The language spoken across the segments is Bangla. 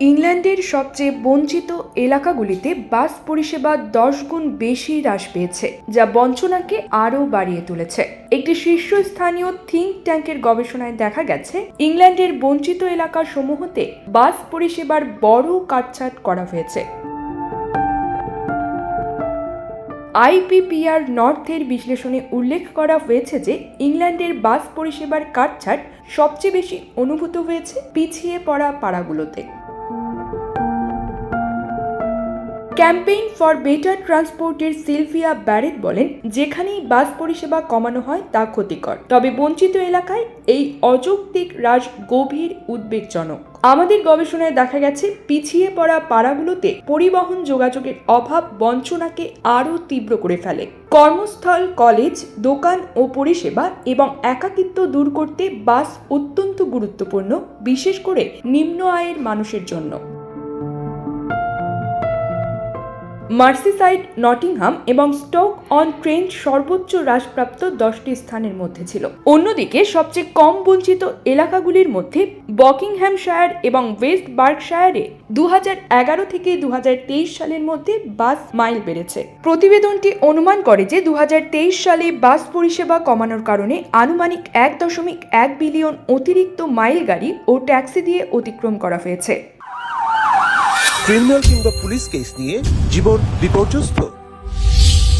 ইংল্যান্ডের সবচেয়ে বঞ্চিত এলাকাগুলিতে বাস পরিষেবা দশ গুণ বেশি হ্রাস পেয়েছে, যা বঞ্চনাকে আরও বাড়িয়ে তুলেছে। একটি শীর্ষস্থানীয় থিঙ্ক ট্যাঙ্কের গবেষণায় দেখা গেছে, ইংল্যান্ডের বঞ্চিত এলাকা সমূহতে বাস পরিষেবার বড় কাটছাট করা হয়েছে। আইপিপিআর নর্থের বিশ্লেষণে উল্লেখ করা হয়েছে যে, ইংল্যান্ডের বাস পরিষেবার কাটছাট সবচেয়ে বেশি অনুভূত হয়েছে পিছিয়ে পড়া পাড়াগুলোতে। ক্যাম্পেইন ফর বেটার ট্রান্সপোর্টের সিলভিয়া ব্যারেট বলেন, যেখানেই বাস পরিষেবা কমানো হয়, তা ক্ষতিকর। তবে বঞ্চিত এলাকায় এই অযৌক্তিক হ্রাস গভীর উদ্বেগজনক। আমাদের গবেষণায় দেখা গেছে, পিছিয়ে পড়া পাড়াগুলোতে পরিবহন যোগাযোগের অভাব বঞ্চনাকে আরও তীব্র করে ফেলে। কর্মস্থল, কলেজ, দোকান ও পরিষেবা এবং একাকিত্ব দূর করতে বাস অত্যন্ত গুরুত্বপূর্ণ, বিশেষ করে নিম্ন আয়ের মানুষের জন্য। মার্সিসাইড, নটিংহাম এবং স্টোক অন ট্রেন সর্বোচ্চ হ্রাসপ্রাপ্ত দশটি স্থানের মধ্যে ছিল। অন্যদিকে সবচেয়ে কম বঞ্চিত এলাকাগুলির মধ্যে বকিংহ্যামশায়ার এবং ওয়েস্ট বার্কশায়ারে দু এগারো থেকে দু হাজার তেইশ সালের মধ্যে বাস মাইল বেড়েছে। প্রতিবেদনটি অনুমান করে যে দু হাজার তেইশ সালে বাস পরিষেবা কমানোর কারণে আনুমানিক এক দশমিক এক বিলিয়ন অতিরিক্ত মাইল গাড়ি ও ট্যাক্সি দিয়ে অতিক্রম করা হয়েছে। ক্রিমিনাল কিংবা পুলিশ কেস নিয়ে জীবন বিপর্যস্ত।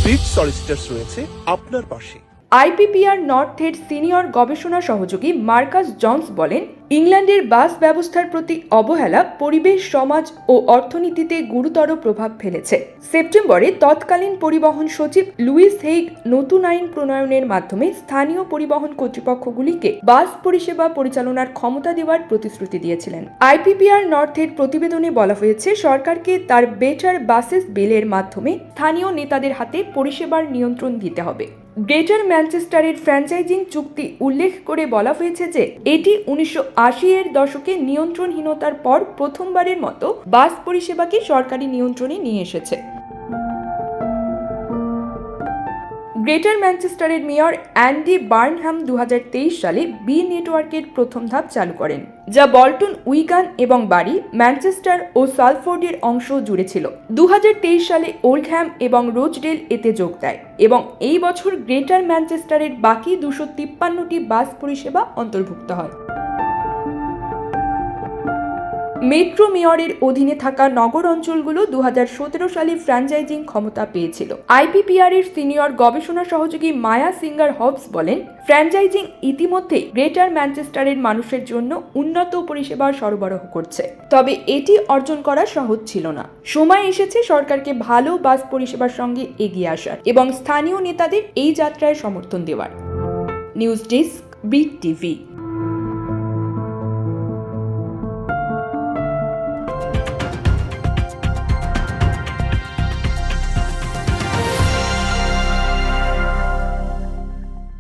বিট সলিসিটার্স রয়েছে আপনার পাশে। আইপিপিআর নর্থের সিনিয়র গবেষণা সহযোগী মার্কাস জনস বলেন, ইংল্যান্ডের বাস ব্যবস্থার প্রতি অবহেলা পরিবেশ, সমাজ ও অর্থনীতিতে গুরুতর প্রভাব ফেলেছে। সেপ্টেম্বরে তৎকালীন পরিবহন সচিব লুইস হেইগ নতুন আইন প্রণয়নের মাধ্যমে স্থানীয় পরিবহন কর্তৃপক্ষগুলিকে বাস পরিষেবা পরিচালনার ক্ষমতা দেওয়ার প্রতিশ্রুতি দিয়েছিলেন। আইপিপিআর নর্থের প্রতিবেদনে বলা হয়েছে, সরকারকে তার বেটার বাসেস বিলের মাধ্যমে স্থানীয় নেতাদের হাতে পরিষেবার নিয়ন্ত্রণ দিতে হবে। গ্রেটার ম্যানচেস্টারের ফ্র্যাঞ্চাইজিং চুক্তি উল্লেখ করে বলা হয়েছে যে, এটি উনিশশো আশি এর দশকে নিয়ন্ত্রণহীনতার পর প্রথমবারের মতো বাস পরিষেবাকে সরকারি নিয়ন্ত্রণে নিয়ে এসেছে। গ্রেটার ম্যানচেস্টারের মেয়র অ্যান্ডি বার্নহাম দু সালে বি নেটওয়ার্কের প্রথম ধাপ চালু করেন, যা বল্টন, উইগান এবং বাড়ি ম্যানচেস্টার ও সালফোর্ডের অংশ জুড়ে ছিল। দু হাজার তেইশ সালে ওল্ডহ্যাম এবং রোজডেল এতে যোগ দেয় এবং এই বছর গ্রেটার ম্যানচেস্টারের বাকি দুশো তিপ্পান্নটি বাস পরিষেবা অন্তর্ভুক্ত হয়। মেট্রো মেয়রের অধীনে থাকা নগর অঞ্চলগুলো দু হাজার সতেরো সালে ফ্র্যাঞ্চাইজিং ক্ষমতা পেয়েছিল। আইপিপিআর এর সিনিয়র গবেষণা সহযোগী মায়া সিঙ্গার হবস বলেন, ফ্র্যাঞ্চাইজিং ইতিমধ্যে গ্রেটার ম্যানচেস্টারের মানুষের জন্য উন্নত পরিষেবা সরবরাহ করছে। তবে এটি অর্জন করা সহজ ছিল না। সময় এসেছে সরকারকে ভালো বাস পরিষেবার সঙ্গে এগিয়ে আসার এবং স্থানীয় নেতাদের এই যাত্রায় সমর্থন দেওয়ার। News desk big TV.